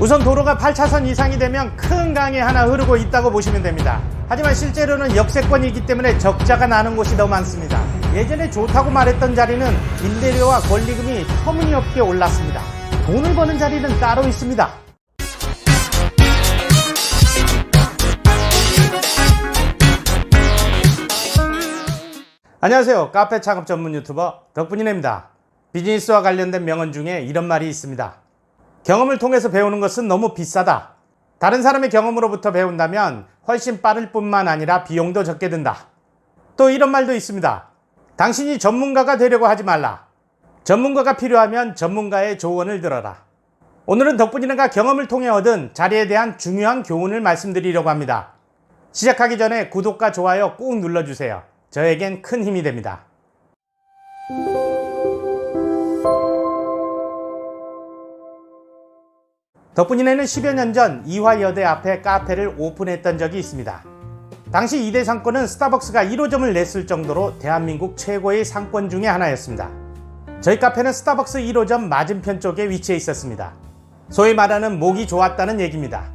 우선 도로가 8차선 이상이 되면 큰 강이 하나 흐르고 있다고 보시면 됩니다. 하지만 실제로는 역세권이기 때문에 적자가 나는 곳이 더 많습니다. 예전에 좋다고 말했던 자리는 임대료와 권리금이 터무니없게 올랐습니다. 돈을 버는 자리는 따로 있습니다. 안녕하세요. 카페 창업 전문 유튜버 덕분이네입니다. 비즈니스와 관련된 명언 중에 이런 말이 있습니다. 경험을 통해서 배우는 것은 너무 비싸다. 다른 사람의 경험으로부터 배운다면 훨씬 빠를 뿐만 아니라 비용도 적게 든다. 또 이런 말도 있습니다. 당신이 전문가가 되려고 하지 말라. 전문가가 필요하면 전문가의 조언을 들어라. 오늘은 덕분이네가 경험을 통해 얻은 자리에 대한 중요한 교훈을 말씀드리려고 합니다. 시작하기 전에 구독과 좋아요 꾹 눌러주세요. 저에겐 큰 힘이 됩니다. 덕분이네는 10여 년 전 이화여대 앞에 카페를 오픈했던 적이 있습니다. 당시 이대 상권은 스타벅스가 1호점을 냈을 정도로 대한민국 최고의 상권 중의 하나였습니다. 저희 카페는 스타벅스 1호점 맞은편 쪽에 위치해 있었습니다. 소위 말하는 목이 좋았다는 얘기입니다.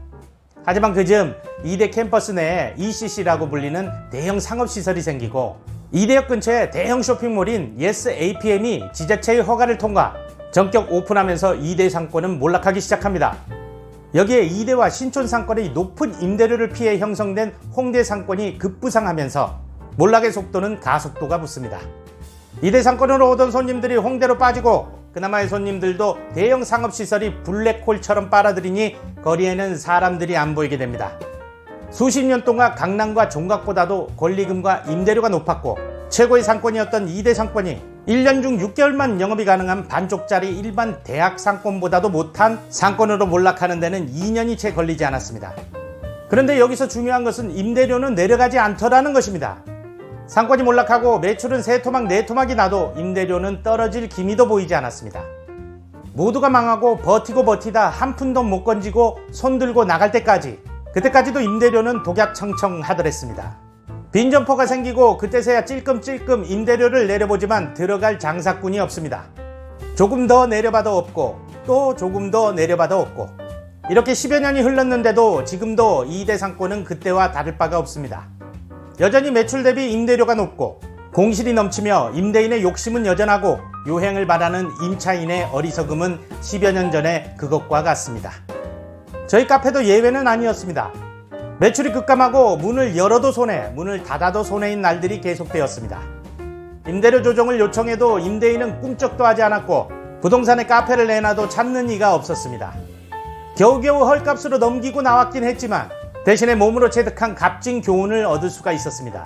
하지만 그즈음 이대 캠퍼스 내에 ECC라고 불리는 대형 상업시설이 생기고 이대역 근처에 대형 쇼핑몰인 예스 APM이 지자체의 허가를 통과 전격 오픈하면서 이대 상권은 몰락하기 시작합니다. 여기에 이대와 신촌 상권의 높은 임대료를 피해 형성된 홍대 상권이 급부상하면서 몰락의 속도는 가속도가 붙습니다. 이대 상권으로 오던 손님들이 홍대로 빠지고 그나마의 손님들도 대형 상업시설이 블랙홀처럼 빨아들이니 거리에는 사람들이 안 보이게 됩니다. 수십 년 동안 강남과 종각보다도 권리금과 임대료가 높았고 최고의 상권이었던 이대 상권이 1년 중 6개월만 영업이 가능한 반쪽짜리 일반 대학 상권보다도 못한 상권으로 몰락하는 데는 2년이 채 걸리지 않았습니다. 그런데 여기서 중요한 것은 임대료는 내려가지 않더라는 것입니다. 상권이 몰락하고 매출은 세 토막 네 토막이 나도 임대료는 떨어질 기미도 보이지 않았습니다. 모두가 망하고 버티고 버티다 한 푼도 못 건지고 손 들고 나갈 때까지 그때까지도 임대료는 독약 청청하더랬습니다. 빈점포가 생기고 그때서야 찔끔찔끔 임대료를 내려보지만 들어갈 장사꾼이 없습니다. 조금 더 내려봐도 없고 또 조금 더 내려봐도 없고 이렇게 10여 년이 흘렀는데도 지금도 이 대 상권은 그때와 다를 바가 없습니다. 여전히 매출 대비 임대료가 높고 공실이 넘치며 임대인의 욕심은 여전하고 요행을 바라는 임차인의 어리석음은 10여 년 전에 그것과 같습니다. 저희 카페도 예외는 아니었습니다. 매출이 급감하고 문을 열어도 손해, 문을 닫아도 손해인 날들이 계속되었습니다. 임대료 조정을 요청해도 임대인은 꿈쩍도 하지 않았고 부동산에 카페를 내놔도 찾는 이가 없었습니다. 겨우겨우 헐값으로 넘기고 나왔긴 했지만 대신에 몸으로 체득한 값진 교훈을 얻을 수가 있었습니다.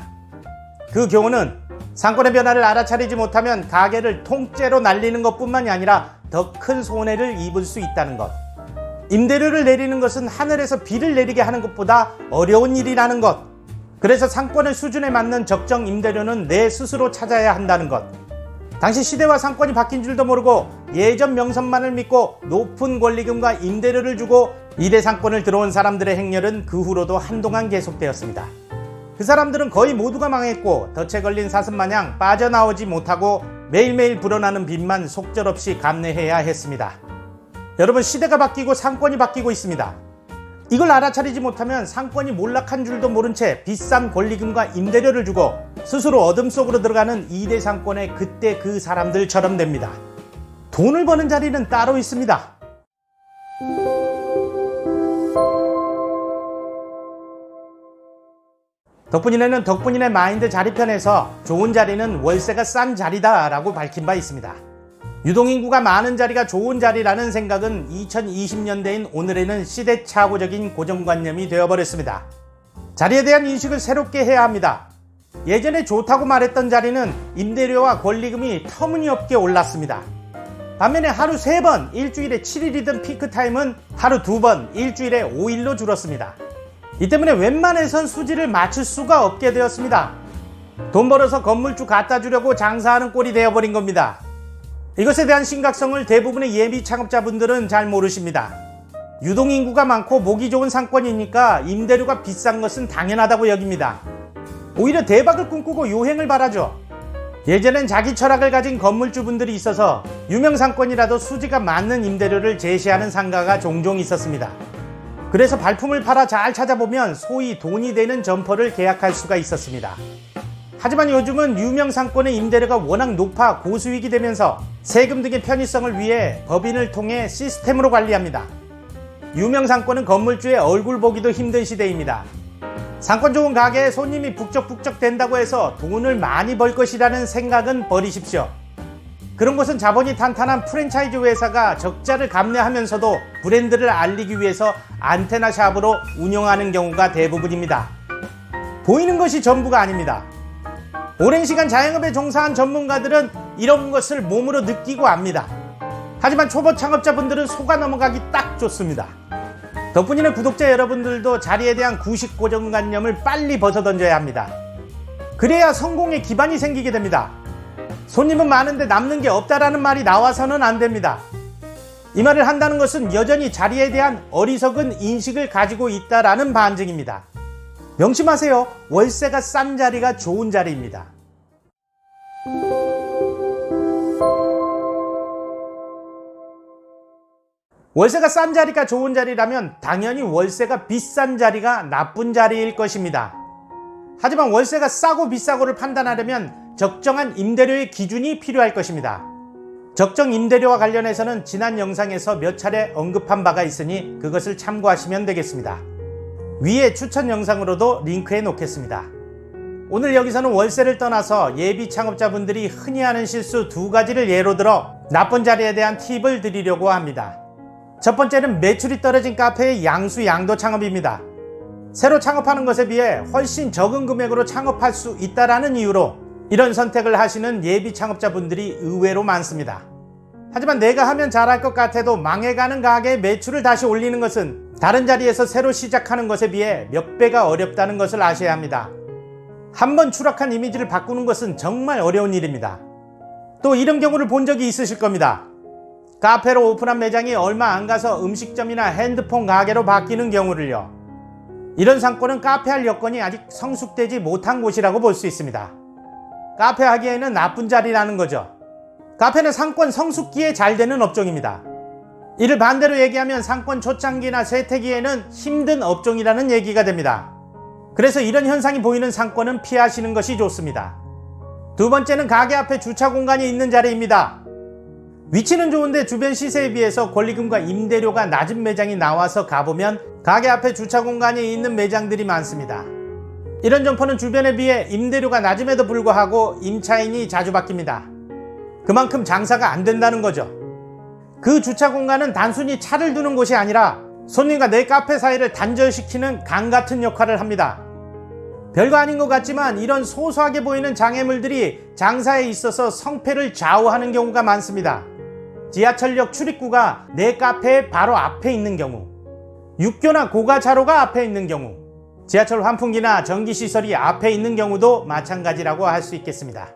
그 교훈은 상권의 변화를 알아차리지 못하면 가게를 통째로 날리는 것뿐만이 아니라 더 큰 손해를 입을 수 있다는 것. 임대료를 내리는 것은 하늘에서 비를 내리게 하는 것보다 어려운 일이라는 것. 그래서 상권의 수준에 맞는 적정 임대료는 내 스스로 찾아야 한다는 것. 당시 시대와 상권이 바뀐 줄도 모르고 예전 명성만을 믿고 높은 권리금과 임대료를 주고 이대 상권을 들어온 사람들의 행렬은 그 후로도 한동안 계속되었습니다. 그 사람들은 거의 모두가 망했고 덫에 걸린 사슴 마냥 빠져나오지 못하고 매일매일 불어나는 빚만 속절없이 감내해야 했습니다. 여러분 시대가 바뀌고 상권이 바뀌고 있습니다. 이걸 알아차리지 못하면 상권이 몰락한 줄도 모른 채 비싼 권리금과 임대료를 주고 스스로 어둠 속으로 들어가는 이대 상권의 그때 그 사람들처럼 됩니다. 돈을 버는 자리는 따로 있습니다. 덕분이네는 덕분이네 마인드 자리편에서 좋은 자리는 월세가 싼 자리다라고 밝힌 바 있습니다. 유동인구가 많은 자리가 좋은 자리라는 생각은 2020년대인 오늘에는 시대착오적인 고정관념이 되어버렸습니다. 자리에 대한 인식을 새롭게 해야 합니다. 예전에 좋다고 말했던 자리는 임대료와 권리금이 터무니없게 올랐습니다. 반면에 하루 3번, 일주일에 7일이던 피크타임은 하루 2번, 일주일에 5일로 줄었습니다. 이 때문에 웬만해선 수지를 맞출 수가 없게 되었습니다. 돈 벌어서 건물주 갖다 주려고 장사하는 꼴이 되어버린 겁니다. 이것에 대한 심각성을 대부분의 예비 창업자분들은 잘 모르십니다. 유동인구가 많고 보기 좋은 상권이니까 임대료가 비싼 것은 당연하다고 여깁니다. 오히려 대박을 꿈꾸고 요행을 바라죠. 예전엔 자기 철학을 가진 건물주분들이 있어서 유명 상권이라도 수지가 맞는 임대료를 제시하는 상가가 종종 있었습니다. 그래서 발품을 팔아 잘 찾아보면 소위 돈이 되는 점퍼를 계약할 수가 있었습니다. 하지만 요즘은 유명 상권의 임대료가 워낙 높아 고수익이 되면서 세금 등의 편의성을 위해 법인을 통해 시스템으로 관리합니다. 유명 상권은 건물주의 얼굴 보기도 힘든 시대입니다. 상권 좋은 가게에 손님이 북적북적 된다고 해서 돈을 많이 벌 것이라는 생각은 버리십시오. 그런 곳은 자본이 탄탄한 프랜차이즈 회사가 적자를 감내하면서도 브랜드를 알리기 위해서 안테나 샵으로 운영하는 경우가 대부분입니다. 보이는 것이 전부가 아닙니다. 오랜 시간 자영업에 종사한 전문가들은 이런 것을 몸으로 느끼고 압니다. 하지만 초보 창업자분들은 속아 넘어가기 딱 좋습니다. 덕분이는 구독자 여러분들도 자리에 대한 구식 고정관념을 빨리 벗어던져야 합니다. 그래야 성공의 기반이 생기게 됩니다. 손님은 많은데 남는 게 없다라는 말이 나와서는 안 됩니다. 이 말을 한다는 것은 여전히 자리에 대한 어리석은 인식을 가지고 있다라는 반증입니다. 명심하세요. 월세가 싼 자리가 좋은 자리입니다. 월세가 싼 자리가 좋은 자리라면 당연히 월세가 비싼 자리가 나쁜 자리일 것입니다. 하지만 월세가 싸고 비싸고를 판단하려면 적정한 임대료의 기준이 필요할 것입니다. 적정 임대료와 관련해서는 지난 영상에서 몇 차례 언급한 바가 있으니 그것을 참고하시면 되겠습니다. 위에 추천 영상으로도 링크해 놓겠습니다. 오늘 여기서는 월세를 떠나서 예비 창업자분들이 흔히 하는 실수 두 가지를 예로 들어 나쁜 자리에 대한 팁을 드리려고 합니다. 첫 번째는 매출이 떨어진 카페의 양수 양도 창업입니다. 새로 창업하는 것에 비해 훨씬 적은 금액으로 창업할 수 있다라는 이유로 이런 선택을 하시는 예비 창업자분들이 의외로 많습니다. 하지만 내가 하면 잘할 것 같아도 망해가는 가게의 매출을 다시 올리는 것은 다른 자리에서 새로 시작하는 것에 비해 몇 배가 어렵다는 것을 아셔야 합니다. 한번 추락한 이미지를 바꾸는 것은 정말 어려운 일입니다. 또 이런 경우를 본 적이 있으실 겁니다. 카페로 오픈한 매장이 얼마 안 가서 음식점이나 핸드폰 가게로 바뀌는 경우를요. 이런 상권은 카페할 여건이 아직 성숙되지 못한 곳이라고 볼 수 있습니다. 카페 하기에는 나쁜 자리라는 거죠. 카페는 상권 성숙기에 잘 되는 업종입니다. 이를 반대로 얘기하면 상권 초창기나 쇠퇴기에는 힘든 업종이라는 얘기가 됩니다. 그래서 이런 현상이 보이는 상권은 피하시는 것이 좋습니다. 두 번째는 가게 앞에 주차 공간이 있는 자리입니다. 위치는 좋은데 주변 시세에 비해서 권리금과 임대료가 낮은 매장이 나와서 가보면 가게 앞에 주차 공간이 있는 매장들이 많습니다. 이런 점포는 주변에 비해 임대료가 낮음에도 불구하고 임차인이 자주 바뀝니다. 그만큼 장사가 안 된다는 거죠. 그 주차 공간은 단순히 차를 두는 곳이 아니라 손님과 내 카페 사이를 단절시키는 강 같은 역할을 합니다. 별거 아닌 것 같지만 이런 소소하게 보이는 장애물들이 장사에 있어서 성패를 좌우하는 경우가 많습니다. 지하철역 출입구가 내 카페 바로 앞에 있는 경우, 육교나 고가차로가 앞에 있는 경우, 지하철 환풍기나 전기시설이 앞에 있는 경우도 마찬가지라고 할 수 있겠습니다.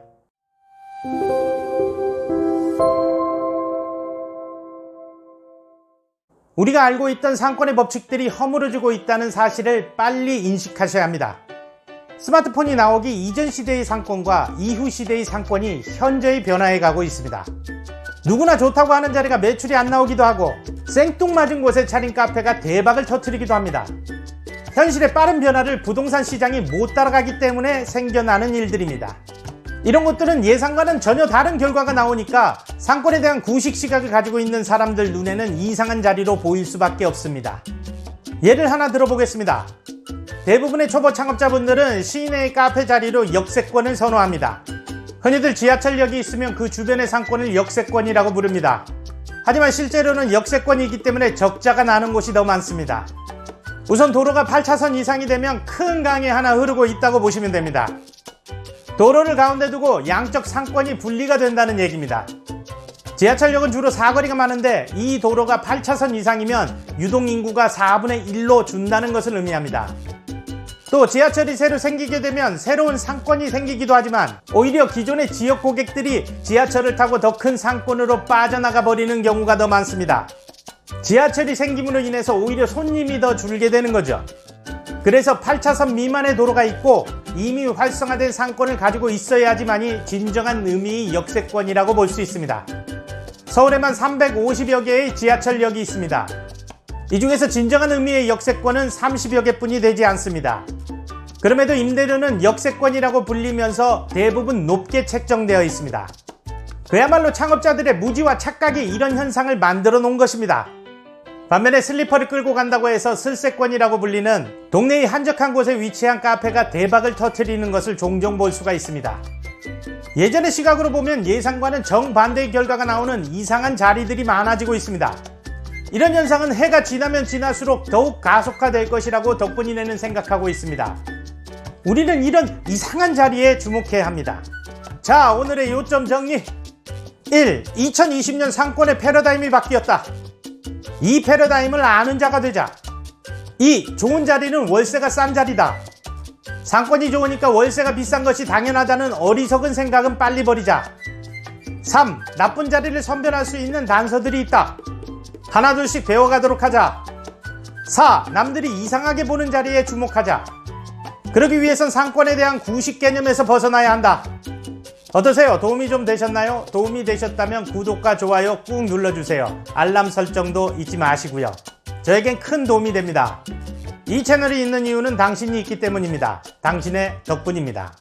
우리가 알고 있던 상권의 법칙들이 허물어지고 있다는 사실을 빨리 인식하셔야 합니다. 스마트폰이 나오기 이전 시대의 상권과 이후 시대의 상권이 현재의 변화해 가고 있습니다. 누구나 좋다고 하는 자리가 매출이 안 나오기도 하고 생뚱맞은 곳에 차린 카페가 대박을 터뜨리기도 합니다. 현실의 빠른 변화를 부동산 시장이 못 따라가기 때문에 생겨나는 일들입니다. 이런 것들은 예상과는 전혀 다른 결과가 나오니까 상권에 대한 구식 시각을 가지고 있는 사람들 눈에는 이상한 자리로 보일 수밖에 없습니다. 예를 하나 들어보겠습니다. 대부분의 초보 창업자분들은 시내의 카페 자리로 역세권을 선호합니다. 흔히들 지하철역이 있으면 그 주변의 상권을 역세권이라고 부릅니다. 하지만 실제로는 역세권이기 때문에 적자가 나는 곳이 더 많습니다. 우선 도로가 8차선 이상이 되면 큰 강이 하나 흐르고 있다고 보시면 됩니다. 도로를 가운데 두고 양적 상권이 분리가 된다는 얘기입니다. 지하철역은 주로 사거리가 많은데 이 도로가 8차선 이상이면 유동인구가 4분의 1로 준다는 것을 의미합니다. 또 지하철이 새로 생기게 되면 새로운 상권이 생기기도 하지만 오히려 기존의 지역 고객들이 지하철을 타고 더 큰 상권으로 빠져나가 버리는 경우가 더 많습니다. 지하철이 생김으로 인해서 오히려 손님이 더 줄게 되는 거죠. 그래서 8차선 미만의 도로가 있고 이미 활성화된 상권을 가지고 있어야지만이 진정한 의미의 역세권이라고 볼 수 있습니다. 서울에만 350여 개의 지하철역이 있습니다. 이 중에서 진정한 의미의 역세권은 30여 개뿐이 되지 않습니다. 그럼에도 임대료는 역세권이라고 불리면서 대부분 높게 책정되어 있습니다. 그야말로 창업자들의 무지와 착각이 이런 현상을 만들어 놓은 것입니다. 반면에 슬리퍼를 끌고 간다고 해서 슬세권이라고 불리는 동네의 한적한 곳에 위치한 카페가 대박을 터트리는 것을 종종 볼 수가 있습니다. 예전의 시각으로 보면 예상과는 정반대의 결과가 나오는 이상한 자리들이 많아지고 있습니다. 이런 현상은 해가 지나면 지날수록 더욱 가속화될 것이라고 덕분이네는 생각하고 있습니다. 우리는 이런 이상한 자리에 주목해야 합니다. 자, 오늘의 요점 정리. 1. 2020년 상권의 패러다임이 바뀌었다. 이 패러다임을 아는 자가 되자. 2. 좋은 자리는 월세가 싼 자리다. 상권이 좋으니까 월세가 비싼 것이 당연하다는 어리석은 생각은 빨리 버리자. 3. 나쁜 자리를 선별할 수 있는 단서들이 있다. 하나둘씩 배워가도록 하자. 4. 남들이 이상하게 보는 자리에 주목하자. 그러기 위해선 상권에 대한 구식 개념에서 벗어나야 한다. 어떠세요? 도움이 좀 되셨나요? 도움이 되셨다면 구독과 좋아요 꾹 눌러주세요. 알람 설정도 잊지 마시고요. 저에겐 큰 도움이 됩니다. 이 채널이 있는 이유는 당신이 있기 때문입니다. 당신의 덕분입니다.